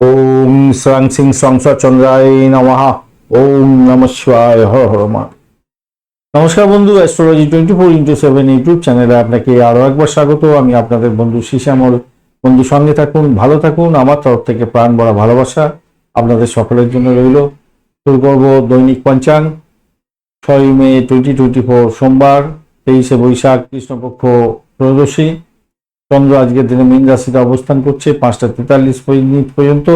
ওম সিং সংসা চন্দ্রায় নমঃ। ওম নম শিবায় হর হর মা। নমস্কার বন্ধু astrology twenty four into seven YouTube চ্যানেলে আপনাকে আরও একবার স্বাগত। আমি আপনাদের বন্ধু শিশামল বন্ধু, সঙ্গে থাকুন, ভালো থাকুন। আমার তরফ থেকে প্রাণ ভরা ভালোবাসা আপনাদের সকলের জন্য রইল। শুরু করব দৈনিক পঞ্চাঙ্গ। ছয় মে টোয়েন্টি টোয়েন্টি ফোর সোমবার, তেইশে বৈশাখ, কৃষ্ণপক্ষ ত্রয়োদশী। চন্দ্র আজকের দিনে মীন রাশিতে অবস্থান করছে, পাঁচটা তেতাল্লিশ মিনিট পর্যন্ত।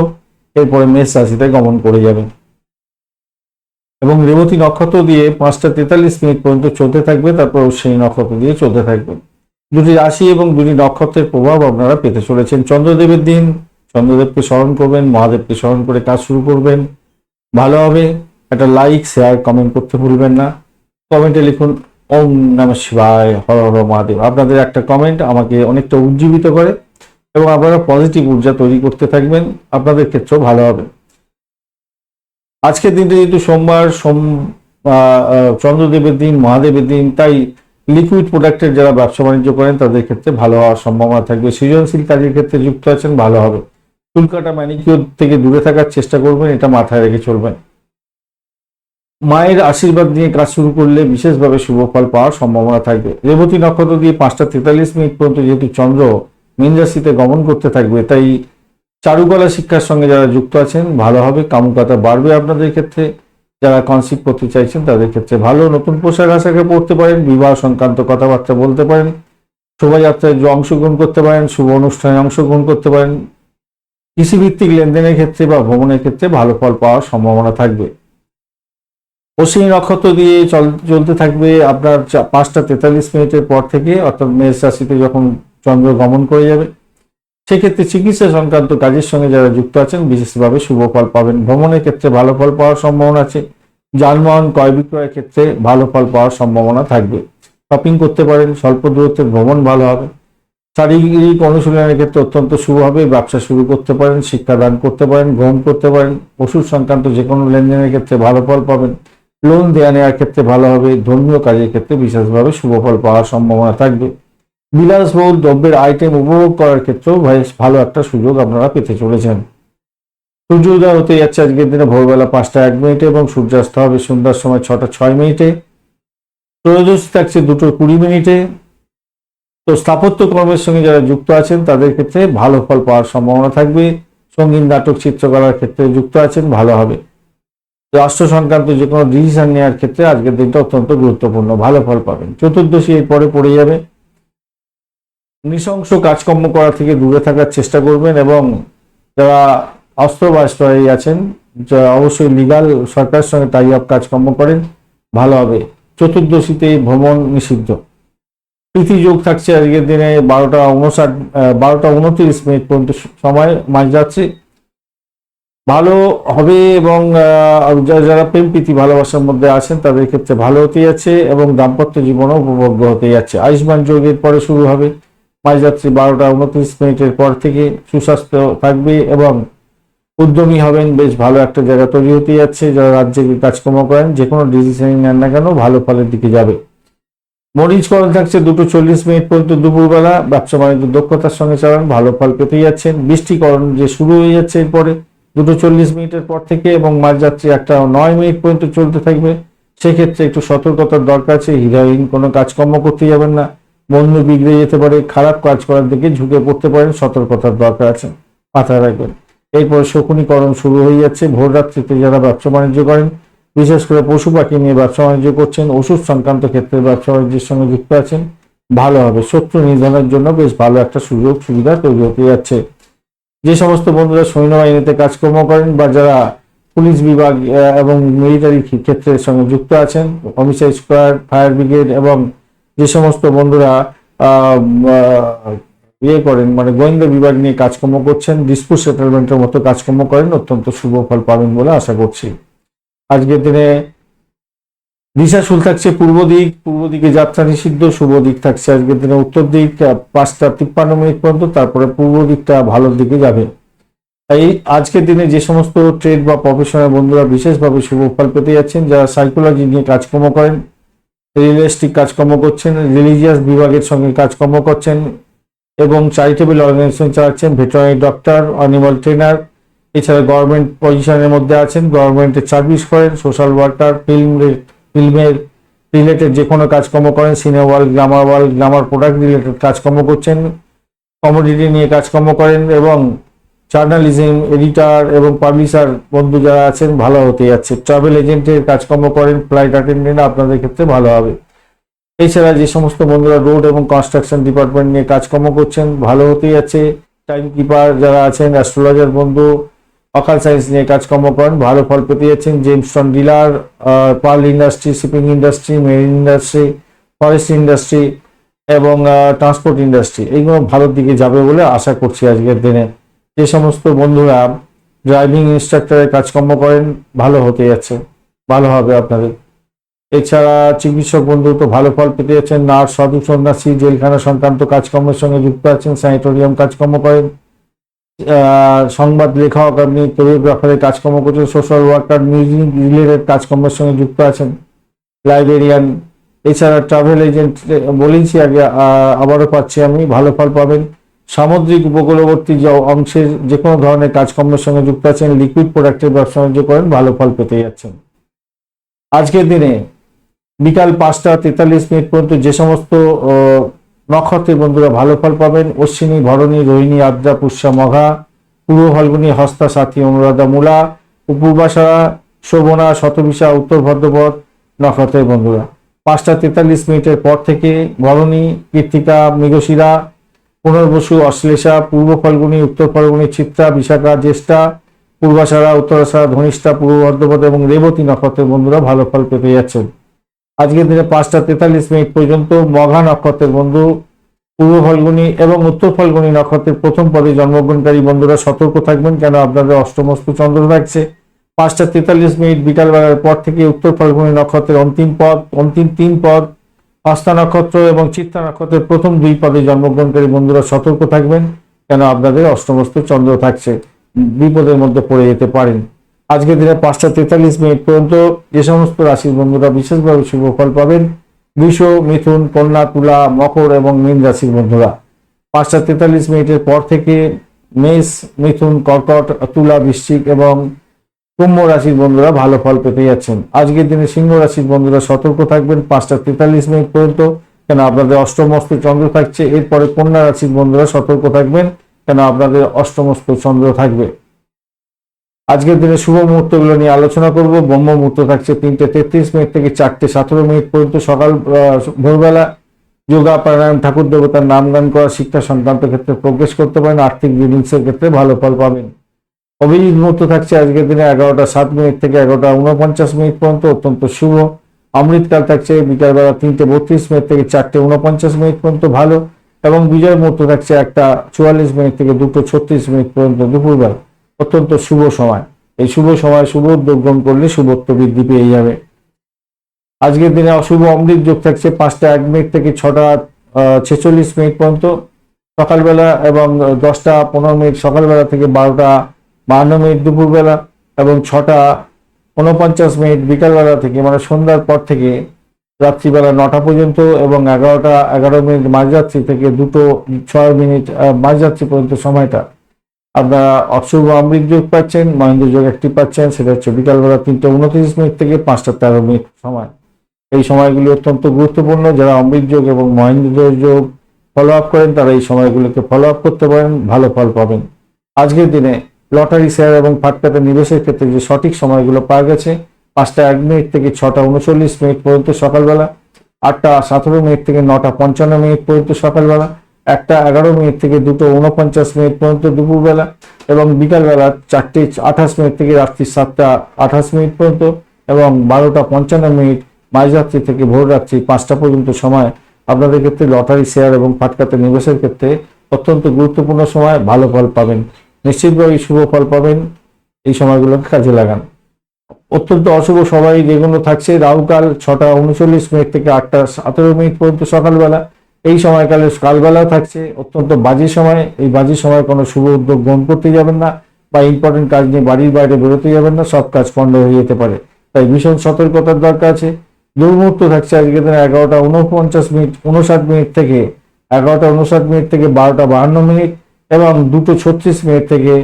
এরপরে মেষ রাশিতে গমন করে যাবে। এবং রেবতী নক্ষত্র দিয়ে পাঁচটা তেতাল্লিশ মিনিট পর্যন্ত চলতে থাকবে, তারপর সেই নক্ষত্র দিয়ে চলতে থাকবে। দুটি রাশি এবং দুটি নক্ষত্রের প্রভাব আপনারা পেতে চলেছেন। চন্দ্রদেবের দিন, চন্দ্রদেবকে স্মরণ করবেন, মহাদেবকে স্মরণ করে কাজ শুরু করবেন। ভালো হবে। একটা লাইক শেয়ার কমেন্ট করতে ভুলবেন না। কমেন্টে লিখুন ওম নম শিবায়, হর হর মহাদেব। আপনাদের একটা কমেন্ট আমাকে অনেকটা উজ্জীবিত করে এবং আপনারা পজিটিভ ঊর্জা তৈরি করতে থাকবেন। আপনাদের ক্ষেত্রেও ভালো হবে। আজকের দিনটা যেহেতু সোমবার, সোম চন্দ্রদেবের দিন, মহাদেবের দিন, তাই লিকুইড প্রোডাক্টের যারা ব্যবসা বাণিজ্য করেন, তাদের ক্ষেত্রে ভালো হওয়ার সম্ভাবনা থাকবে। সৃজনশীল কাজের ক্ষেত্রে যুক্ত আছেন, ভালো হবে। চুল কাটা ম্যানিকিওর থেকে দূরে থাকার চেষ্টা করবেন, এটা মাথায় রেখে চলবেন। মায়ের আশীর্বাদ নিয়ে কাজ শুরু করলে বিশেষভাবে শুভ ফল পাওয়ার সম্ভাবনা থাকবে। রেবতী নক্ষত্র দিয়ে পাঁচটা তেতাল্লিশ মিনিট পর্যন্ত যেহেতু চন্দ্র মীন রাশিতে গমন করতে থাকবে, তাই চারুকলা শিক্ষার সঙ্গে যারা যুক্ত আছেন, ভালো হবে, কামুকতা বাড়বে আপনাদের ক্ষেত্রে। যারা কনসিপ্ট করতে চাইছেন, তাদের ক্ষেত্রে ভালো। নতুন পোশাক আশাকে পড়তে পারেন, বিবাহ সংক্রান্ত কথাবার্তা বলতে পারেন, শোভাযাত্রায় অংশগ্রহণ করতে পারেন, শুভ অনুষ্ঠানে অংশগ্রহণ করতে পারেন। কৃষিভিত্তিক লেনদেনের ক্ষেত্রে বা ভ্রমণের ক্ষেত্রে ভালো ফল পাওয়ার সম্ভাবনা থাকবে। অশ্বিনী নক্ষত্র দিয়ে চল- চলতে থাকবে আপনার পাঁচটা তেতাল্লিশ মিনিটের পর থেকে, অর্থাৎ মেষ রাশিতে যখন চন্দ্র গমন করে যাবে, সেক্ষেত্রে চিকিৎসা সংক্রান্ত কাজের সঙ্গে যারা যুক্ত আছেন, বিশেষভাবে শুভ ফল পাবেন। ভ্রমণের ক্ষেত্রে ভালো ফল পাওয়ার সম্ভাবনা আছে। যানবাহন ক্রয় বিক্রয়ের ক্ষেত্রে ভালো ফল পাওয়ার সম্ভাবনা থাকবে। শপিং করতে পারেন, স্বল্প দূরত্বের ভ্রমণ ভালো হবে। শারীরিক অনুশীলনের ক্ষেত্রে অত্যন্ত শুভ হবে, ব্যবসা শুরু করতে পারেন, শিক্ষাদান করতে পারেন, ভ্রমণ করতে পারেন। ওষুধ সংক্রান্ত যে কোনো লেনদেনের ক্ষেত্রে ভালো ফল পাবেন। লোন দেওয়া নেওয়ার ক্ষেত্রে ভালো হবে, ধর্মীয় কাজের ক্ষেত্রে বিশেষভাবে শুভ ফল পাওয়ার সম্ভাবনা থাকবে। বিলাসবহুল দ্রব্যের আইটেম উপভোগ করার ক্ষেত্রেও বেশ ভালো একটা সুযোগ আপনারা পেতে চলেছেন। সূর্য উদয় হতে যাচ্ছে আজকের দিনে, ভোরবেলা পাঁচটা এক মিনিটে এবং সূর্যাস্ত হবে সন্ধ্যার সময় ছটা ছয় মিনিটে। ত্রয়োদশী থাকছে দুটো কুড়ি মিনিটে। তো স্থাপত্য কর্মের সঙ্গে যারা যুক্ত আছেন, তাদের ক্ষেত্রে ভালো ফল পাওয়ার সম্ভাবনা থাকবে। সংগীত, নাটক, চিত্রকলার ক্ষেত্রে যুক্ত আছেন, ভালো হবে। রাষ্ট্র সংক্রান্ত যে কোনো ডিসিশন নেওয়ার ক্ষেত্রে আজকের দিনটা অত্যন্ত গুরুত্বপূর্ণ। ভালো ফল পাবেন। চতুর্দশী এর পরে পড়ে যাবে। নৃশংস কাজকর্ম করা থেকে দূরে থাকার চেষ্টা করবেন এবং যারা অস্ত্র বাস্ত্রয়ী আছেন অবশ্যই লিগাল সরকারের সঙ্গে টাই আপ কাজকর্ম করেন, ভালো হবে। চতুর্দশীতে ভ্রমণ নিষিদ্ধ। প্রীতি যোগ থাকছে আজকের দিনে বারোটা উনষাট বারোটা উনত্রিশ মিনিট পর্যন্ত সময় মাঝ যাচ্ছে ভালো হবে এবং যারা প্রেম প্রীতি ভালোবাসার মধ্যে আছেন, তাদের ক্ষেত্রে ভালো হতে যাচ্ছে এবং দাম্পত্য জীবনও উপভোগ্য হতে যাচ্ছে আয়ুষ্মান যোগের পরে শুরু হবে। মাঝরাত্রি বারোটা উনত্রিশ মিনিটের পর থেকে সুস্বাস্থ্য থাকবে এবং উদ্যমী হবেন। বেশ ভালো একটা জায়গা তৈরি হতে যাচ্ছে যারা রাজ্যে কাজকর্ম করেন, যে কোনো ডিসিশন নেন না কেন, ভালো ফলের দিকে যাবে। মরিচ মরিচকরণ থাকছে দুটো চল্লিশ মিনিট পর্যন্ত দুপুরবেলা। ব্যবসা বাণিজ্য দক্ষতার সঙ্গে চালান, ভালো ফল পেতে যাচ্ছেন বৃষ্টিকরণ যে শুরু হয়ে যাচ্ছে এরপরে। দুটো চল্লিশ মিনিটের পর থেকে এবং মাঝরাত্রি একটা নয় মিনিট পর্যন্ত চলতে থাকবে। সেক্ষেত্রে একটু সতর্কতার দরকার আছে হিরোইন কোনো কাজকর্ম করতে যাবেন না। বন্ধু বিগড়ে যেতে পারে, খারাপ কাজ করার দিকে ঝুঁকে পড়তে পারেন, সতর্কতার দরকার আছে, মাথায় রাখবেন। এরপর শকুনিকরণ শুরু হয়ে যাচ্ছে, ভোর রাত্রিতে যারা ব্যবসা বাণিজ্য করেন, বিশেষ করে পশু পাখি নিয়ে ব্যবসা বাণিজ্য করছেন, ওষুধ সংক্রান্ত ক্ষেত্রে ব্যবসা বাণিজ্যের সঙ্গে যুক্ত আছেন, ভালো হবে। শত্রু নিধনের জন্য বেশ ভালো একটা সুযোগ সুবিধা তৈরি হতে যাচ্ছে। যে সমস্ত বন্ধুরা সৈন্যবাহিনীতে কাজকর্ম করেন বা যারা পুলিশ বিভাগ এবং মিলিটারি ক্ষেত্রের সঙ্গে যুক্ত আছেন কমিশন স্কোয়ার, ফায়ার ব্রিগেড এবং যে সমস্ত বন্ধুরা ইয়ে করেন মানে গোয়েন্দা বিভাগ নিয়ে কাজকর্ম করছেন ডিসপুট সেটেলমেন্টের মতো কাজকর্ম করেন, অত্যন্ত শুভ ফল পাবেন বলে আশা করছি। আজকের দিনে দিশাশুল থাকছে পূর্ব দিক, পূর্ব দিকে যাত্রা নিষিদ্ধ, শুভ দিক থাকছে আজকের দিনে উত্তর দিক পাঁচটা তিপ্পান্ন মিনিট পর্যন্ত, তারপরে পূর্ব দিকটা ভালোর দিকে যাবে। তাই আজকের দিনে যে সমস্ত ট্রেড বা প্রফেশনাল বন্ধুরা বিশেষভাবে শুভ ফল পেতে যাচ্ছেন, যারা সাইকোলজি নিয়ে কাজকর্ম করেন রিয়েলিস্টিক কাজকর্ম করছেন রিলিজিয়াস বিভাগের সঙ্গে কাজকর্ম করছেন, এবং চ্যারিটেবল অর্গানাইজেশন চালাচ্ছেন ভেটেরিনারি ডক্টর অ্যানিমাল ট্রেনার এছাড়া গভর্নমেন্ট পজিশনের মধ্যে আছেন গভর্নমেন্টের সার্ভিস করেন সোশ্যাল ওয়ার্কার ফিল্ম ফিল্মের রিলেটেড যে কোনো কাজকর্ম করেন cinema world glamour world glamour product related কাজকর্ম করছেন কমোডিটি নিয়ে কাজকর্ম করেন এবং জার্নালিজম এডিটার এবং পাবলিশার বন্ধু যারা আছেন, ভালো হতে যাচ্ছে। ট্রাভেল এজেন্টের কাজকর্ম করেন ফ্লাইট অ্যাটেন্ডেন্ট আপনাদের ক্ষেত্রে ভালো হবে। এছাড়া যে সমস্ত বন্ধুরা রোড এবং কনস্ট্রাকশন ডিপার্টমেন্ট নিয়ে কাজকর্ম করছেন, ভালো হতে যাচ্ছে। টাইম কিপার যারা আছেন অ্যাস্ট্রোলজার বন্ধু অকাল সায়েন্স নিয়ে কাজকর্ম করেন, ভালো ফল পেতে যাচ্ছেন gemstone dealer pearl industry, shipping industry, marine industry, forest industry এবং ট্রান্সপোর্ট ইন্ডাস্ট্রি। এইগুলো ভালোর দিকে যাবে বলে আশা করছি আজকের দিনে। যে সমস্ত বন্ধুরা ড্রাইভিং ইনস্ট্রাক্টরের কাজকর্ম করেন, ভালো হতে যাচ্ছে, ভালো হবে আপনাদের। এছাড়া চিকিৎসক বন্ধু তো ভালো ফল পেতে যাচ্ছেন, নার্স, সাধু সন্ন্যাসী, জেলখানা সংক্রান্ত কাজকর্মের সঙ্গে যুক্ত আছেন, স্যানিটোরিয়াম কাজকর্ম করেন। সংবাদ লেখক আপনি কোরিওগ্রাফারের কাজকর্ম করছেন সোশ্যাল ওয়ার্কার মিউজিক রিলেটেড কাজকর্মের সঙ্গে যুক্ত আছেন লাইব্রেরিয়ান এছাড়া ট্রাভেল এজেন্ট বলেছি আগে আবারও পাচ্ছি আমি, ভালো ফল পাবেন। সামুদ্রিক উপকূলবর্তী যে অংশের যে কোনো ধরনের কাজকর্মের সঙ্গে যুক্ত আছেন লিকুইড প্রোডাক্টের ব্যবসা বাণিজ্য করেন, ভালো ফল পেতে যাচ্ছেন। আজকের দিনে বিকাল পাঁচটা তেতাল্লিশ মিনিট পর্যন্ত যে সমস্ত নক্ষত্রের বন্ধুরা ভালো ফল পাবেন। অশ্বিনী, ভরণী, রোহিণী, আদ্রা, পুষ্যা, মঘা পূর্ব ফাল্গুনী, হস্তা, সাথী, অনুরাধা, মূলা, উপবাসা, শোভনা, শতবিশা, উত্তর ভদ্রপদ নক্ষত্রের বন্ধুরা। পাঁচটা তেতাল্লিশ মিনিটের পর থেকে ভরণী কৃত্তিকা মৃগশিরা, পুনর্বসু, অশ্লেষা, পূর্ব ফাল্গুনী, উত্তর ফাল্গুনী, চিত্রা, বিশাখা, জ্যেষ্ঠা পূর্বাষাঢ়া উত্তরাষাঢ়া ধনিষ্ঠা, পূর্ব বর্ধমান এবং রেবতী নক্ষত্রের বন্ধুরা ভালো ফল পেতে যাচ্ছেন। আজকের দিনে পাঁচটা তেতাল্লিশ মিনিট পর্যন্ত মঘা নক্ষত্রের বন্ধু, পূর্ব ফাল্গুনী এবং উত্তর ফাল্গুনী নক্ষত্রের প্রথম পদে জন্মগ্রহণকারী বন্ধুরা সতর্ক থাকবেন, কেন আপনাদের অষ্টমস্তু চন্দ্র থাকছে। পাঁচটা তেতাল্লিশ মিনিট বিকালবেলার পর থেকে উত্তর ফাল্গুনী নক্ষত্রের অন্তিম পদ, অন্তিম তিন পদ হস্তা নক্ষত্র এবং চিত্তা নক্ষত্রের প্রথম দুই পদে জন্মগ্রহণকারী বন্ধুরা সতর্ক থাকবেন, কেন আপনাদের অষ্টমস্ত চন্দ্র থাকছে। বিপদের মধ্যে পড়ে যেতে পারেন। আজকের দিনে পাঁচটা তেতাল্লিশ মিনিট পর্যন্ত যে সমস্ত রাশির বন্ধুরা বিশেষভাবে শুভ ফল পাবেন, বৃষ, মিথুন, কন্যা, তুলা, মকর এবং মীন রাশির বন্ধুরা। পাঁচটা তেতাল্লিশ মিনিটের পর থেকে মেষ, মিথুন, কর্কট, তুলা, বৃশ্চিক এবং কুম্ভ রাশির বন্ধুরা ভালো ফল পেতে যাচ্ছেন। আজকের দিনে সিংহ রাশির বন্ধুরা সতর্ক থাকবেন পাঁচটা তেতাল্লিশ মিনিট পর্যন্ত, কেন আপনাদের অষ্টমস্ত চন্দ্র থাকছে, এরপরে কন্যা রাশির বন্ধুরা সতর্ক থাকবেন, কেন আপনাদের অষ্টমস্ত চন্দ্র থাকবে। আজকের দিনে শুভ মুহূর্তগুলো নিয়ে আলোচনা করব। ব্রহ্ম মুহূর্ত থাকছে তিনটে তেত্রিশ মিনিট থেকে চারটে সতেরো মিনিট পর্যন্ত। সকাল ভোরবেলা যোগা প্রাণায়াম ঠাকুর দেবতার নাম গান করা, শিক্ষা সংক্রান্ত ক্ষেত্রে প্রোগ্রেস করতে পারেন। আর্থিক বিলিংস ক্ষেত্রে ভালো ফল পাবেন। অভিজিৎ মুহূর্ত থাকছে আজকের দিনে এগারোটা সাত মিনিট থেকে এগারোটা উনপঞ্চাশ মিনিট পর্যন্ত, অত্যন্ত শুভ। অমৃতকাল থাকছে বিকালবেলা তিনটে বত্রিশ মিনিট থেকে চারটে উনপঞ্চাশ মিনিট পর্যন্ত ভালো। এবং বিজয় মুহূর্ত থাকছে একটা চুয়াল্লিশ মিনিট থেকে দুটো ছত্রিশ মিনিট পর্যন্ত দুপুরবেলা। অত্যন্ত শুভ সময়। এই শুভ সময় শুভ উদ্যোগ গ্রহণ করলে শুভত্ব বৃদ্ধি পেয়ে যাবে। আজকের দিনে অশুভ অমৃত যোগ থাকছে পাঁচটা এক মিনিট থেকে ছটা ছেচল্লিশ মিনিট পর্যন্ত। সকালবেলা এবং দশটা পনেরো মিনিট, সকালবেলা থেকে বারোটা বাহান্ন মিনিট দুপুরবেলা এবং ছটা উনপঞ্চাশ মিনিট বিকালবেলা থেকে মানে সন্ধ্যার পর থেকে রাত্রিবেলা নটা পর্যন্ত এবং এগারোটা এগারো মিনিট মাঝরাত্রি থেকে দুটো ছয় মিনিট মাঝরাত্রি পর্যন্ত সময়টা। আপনারা অশুভ অমৃত যোগ পাচ্ছেন, মহেন্দ্র যোগ একটি পাচ্ছেন, সেটা হচ্ছে বিকালবেলা তিনটে উনত্রিশ মিনিট থেকে পাঁচটা তেরো মিনিট সময়। এই সময়গুলি অত্যন্ত গুরুত্বপূর্ণ। যারা অমৃত যোগ এবং মহেন্দ্র যোগ ফলো আপ করেন, তারা এই সময়গুলোকে ফলো আপ করতে পারেন, ভালো ফল পাবেন। আজকের দিনে লটারি শেয়ার এবং ফাটকাতে নিবেশের ক্ষেত্রে যে সঠিক সময়গুলো পাওয়া গেছে, পাঁচটা এক মিনিট থেকে ছটা উনচল্লিশ মিনিট পর্যন্ত সকালবেলা, আটটা সতেরো মিনিট থেকে নটা পঞ্চান্ন মিনিট পর্যন্ত সকালবেলা একটা এগারো মিনিট থেকে দুটো উনপঞ্চাশ মিনিট পর্যন্ত দুপুরবেলা এবং বিকালবেলা চারটে আঠাশ মিনিট থেকে রাত্রি সাতটা আঠাশ মিনিট পর্যন্ত এবং বারোটা পঞ্চান্ন মিনিট মাঝরাত্রি থেকে ভোর রাত্রি পাঁচটা পর্যন্ত সময় আপনাদের ক্ষেত্রে লটারি, শেয়ার এবং ফাটকাতে নিবেশের ক্ষেত্রে অত্যন্ত গুরুত্বপূর্ণ সময়। ভালো ফল পাবেন। নিশ্চিতভাবে শুভ ফল পাবেন। এই সময়গুলোকে কাজে লাগান। অত্যন্ত অশুভ সবাই যেগুলো থাকছে, রাহুকাল ছটা উনচল্লিশ মিনিট থেকে আটটা সতেরো মিনিট পর্যন্ত সকালবেলা। এই সময়কালে কালবেলাও থাকছে, অত্যন্ত বাজে সময়। এই বাজে সময় কোনো শুভ উদ্যোগ গ্রহণ করতে যাবেন না বা ইম্পর্টেন্ট কাজ নিয়ে বাড়ির বাইরে বেরোতে যাবেন না, সব কাজ পণ্ড হয়ে যেতে পারে। তাই ভীষণ সতর্কতার দরকার আছে। দুর্মুহূর্ত থাকছে আজকে দিনে এগারোটা উনপঞ্চাশ মিনিট উনষাট মিনিট থেকে এগারোটা উনষাট মিনিট থেকে বারোটা বাহান্ন মিনিট এবং দুটো ছত্রিশ মিনিট থেকে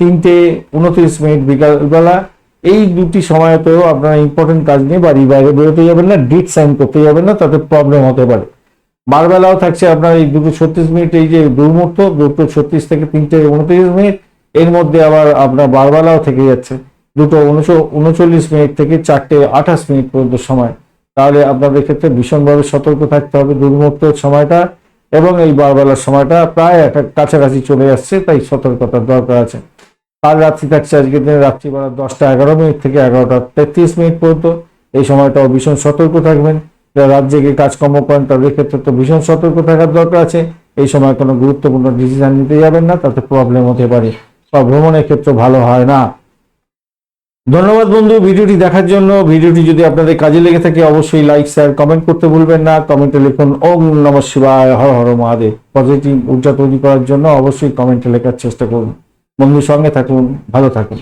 তিনটে উনত্রিশ মিনিট বিকালবেলা। এই দুটি সময়তেও আপনারা ইম্পর্টেন্ট কাজ নিয়ে বাড়ির বাইরে বেরোতে যাবেন না ডিট সাইন করতে যাবেন না, তাতে প্রবলেম হতে পারে। বারবেলাও থাকছে আপনার এই দুটো ছত্রিশ মিনিট, এই যে দুর্মুহূর্ত দুটো ছত্রিশ থেকে তিনটে উনত্রিশ মিনিট, এর মধ্যে আবার আপনার বারবেলাও থেকে যাচ্ছে। দুটো উনচ- উনচল্লিশ মিনিট থেকে চারটে আঠাশ মিনিট পর্যন্ত সময়। তাহলে আপনাদের ক্ষেত্রে ভীষণভাবে সতর্ক থাকতে হবে দুর্মুহূর্তের সময়টা এবং এই বারবেলার সময়টা প্রায় একটা কাছাকাছি চলে আসছে, তাই সতর্কতার দরকার আছে। কাল রাত্রি থাকছে, আজকের দিনে রাত্রিবেলা দশটা এগারো মিনিট থেকে এগারোটা তেত্রিশ মিনিট পর্যন্ত। এই সময়টাও ভীষণ সতর্ক থাকবেন। যারা রাত জেগে কাজকর্ম করেন, তাদের ক্ষেত্রে তো ভীষণ সতর্ক থাকার দরকার আছে। এই সময় কোনো গুরুত্বপূর্ণ ডিসিশন নিতে যাবেন না, তাতে প্রবলেম হতে পারে। বা ভ্রমণের ক্ষেত্রে ভালো হয় না। ধন্যবাদ বন্ধু ভিডিওটি দেখার জন্য। ভিডিওটি যদি আপনাদের কাজে লেগে থাকে, অবশ্যই লাইক শেয়ার কমেন্ট করতে ভুলবেন না। কমেন্টে লিখুন, ওম নম শিবায়, হর হর মহাদেব। পজিটিভ ঊর্জা তৈরি করার জন্য অবশ্যই কমেন্টে লেখার চেষ্টা করুন। বন্ধুর সঙ্গে থাকুন, ভালো থাকুন।